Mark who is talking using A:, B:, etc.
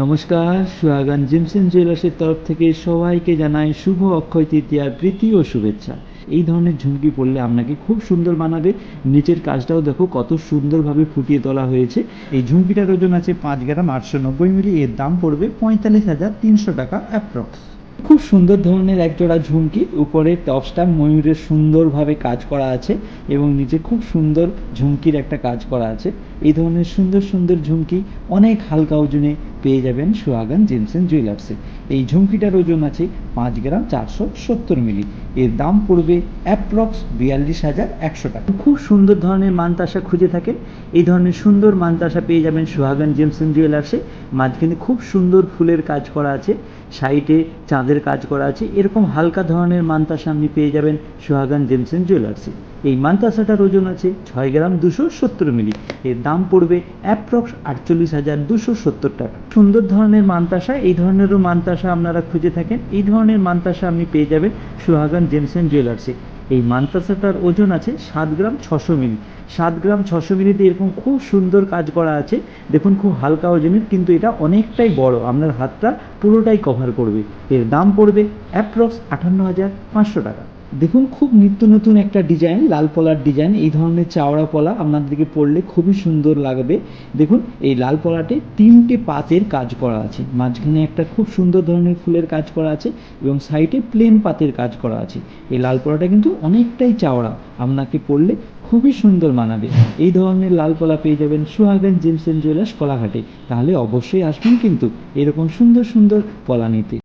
A: নমস্কার সুয়াগান জিমসেন জুয়েলার্সের তরফ থেকে সবাইকে জানাই শুভ অক্ষয় তৃতীয়ার প্রীতি ও শুভেচ্ছা। এই ধরনের ঝুমকি পরলে আপনাকে খুব সুন্দর বানাবে নিচের কাজটাও দেখো কত সুন্দরভাবে ফুটিয়ে তোলা হয়েছে। এই ঝুমকিটার ওজন আছে পাঁচ গ্রাম আটশো নব্বই মিলি, এর দাম পড়বে পঁয়তাল্লিশ হাজার তিনশো টাকা অ্যাপ্রক্স। খুব সুন্দর ধরনের একজোড়া ঝুমকি, উপরে টপসটা ময়ূরের সুন্দরভাবে কাজ করা আছে এবং নিচে খুব সুন্দর ঝুমকির একটা কাজ করা আছে। এই ধরনের সুন্দর সুন্দর ঝুমকি অনেক হালকা ওজনে পেয়ে যাবেন সুহাগান জেমসেন জুয়েলার্সে। এই ঝুমকিটার ওজন আছে পাঁচ গ্রাম চারশো সত্তর মিলি। এর দাম পড়বে অ্যাপ্রক্স বিয়াল্লিশ হাজার একশো টাকা। খুব সুন্দর ধরনের মানতাসা খুঁজে থাকেন। এই ধরনের সুন্দর মানতাসা পেয়ে যাবেন সুহাগান জেমসেন জুয়েলার্সে। মাঝখানে খুব সুন্দর ফুলের কাজ করা আছে সাইডে চাঁদের কাজ করা আছে। এরকম হালকা ধরনের মানতাসা আপনি পেয়ে যাবেন সুহাগান জেমসেন জুয়েলার্সে। এই মানতাসাটার ওজন আছে ছয় গ্রাম দুশো সত্তর মিলি। এর দাম পড়বে অ্যাপ্রক্স আটচল্লিশ হাজার দুশো সত্তর টাকা। সুন্দর ধরনের মানতাসা এই ধরনেরও মানতাসা আপনারা খুঁজে থাকেন। এই ধরনের মানতাসা আপনি পেয়ে যাবেন সুহাগান জেমসেন জুয়েলার্সে। এই মান্তাসাটার ওজন আছে সাত গ্রাম ছশো মিলি। সাত গ্রাম ছশো মিলিতে এরকম খুব সুন্দর কাজ করা আছে। দেখুন খুব হালকা ওজনের, কিন্তু এটা অনেকটাই বড়। আপনার হাতটা পুরোটাই কভার করবে। এর দাম পড়বে অ্যাপ্রক্স আটান্ন হাজার পাঁচশো টাকা। দেখুন, খুব নিত্য নতুন একটা ডিজাইন লাল পলার ডিজাইন এই ধরনের চাওড়া পলা আপনাদেরকে পরলে খুবই সুন্দর লাগবে। দেখুন, এই লাল পলাতে তিনটে পাতের কাজ করা আছে। মাঝখানে একটা খুব সুন্দর ধরনের ফুলের কাজ করা আছে এবং সাইডে প্লেন পাতের কাজ করা আছে। এই লাল পলাটা কিন্তু অনেকটাই চাওড়া, আপনাকে পরলে খুবই সুন্দর মানাবে। এই ধরনের লাল পলা পেয়ে যাবেন সুহাগান জিমসেন জুয়েলার্স কলাঘাটে। তাহলে অবশ্যই আসবেন কিন্তু এরকম সুন্দর সুন্দর পলা নিতে।